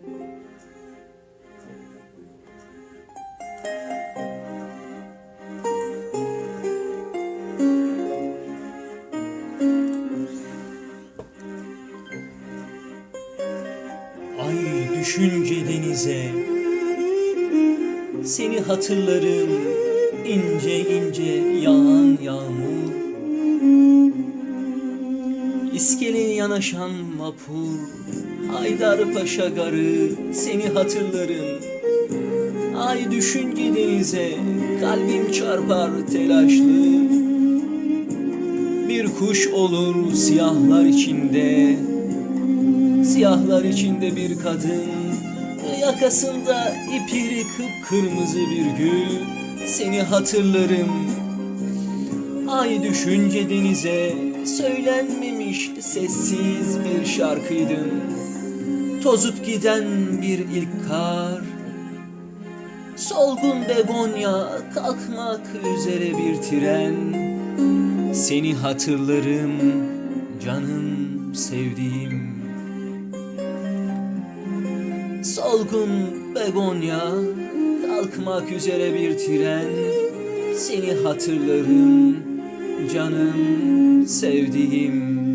Ay düşünce denize. Seni hatırlarım ince ince yağan yağmur İskeleye yanaşan vapur Haydarpaşa garı seni hatırlarım. Ay düşünce denize kalbim çarpar telaşlı. Bir kuş olur siyahlar içinde Siyahlar içinde bir kadın. Yakasında ipiri kıpkırmızı bir gül Seni hatırlarım Ay düşünce denize Söylenmemiş sessiz bir şarkıydın Tozup giden bir ilk kar Solgun begonya kalkmak üzere bir tren. Seni hatırlarım canım sevdiğim. Solgun begonya kalkmak üzere bir tren. Seni hatırlarım canım sevdiğim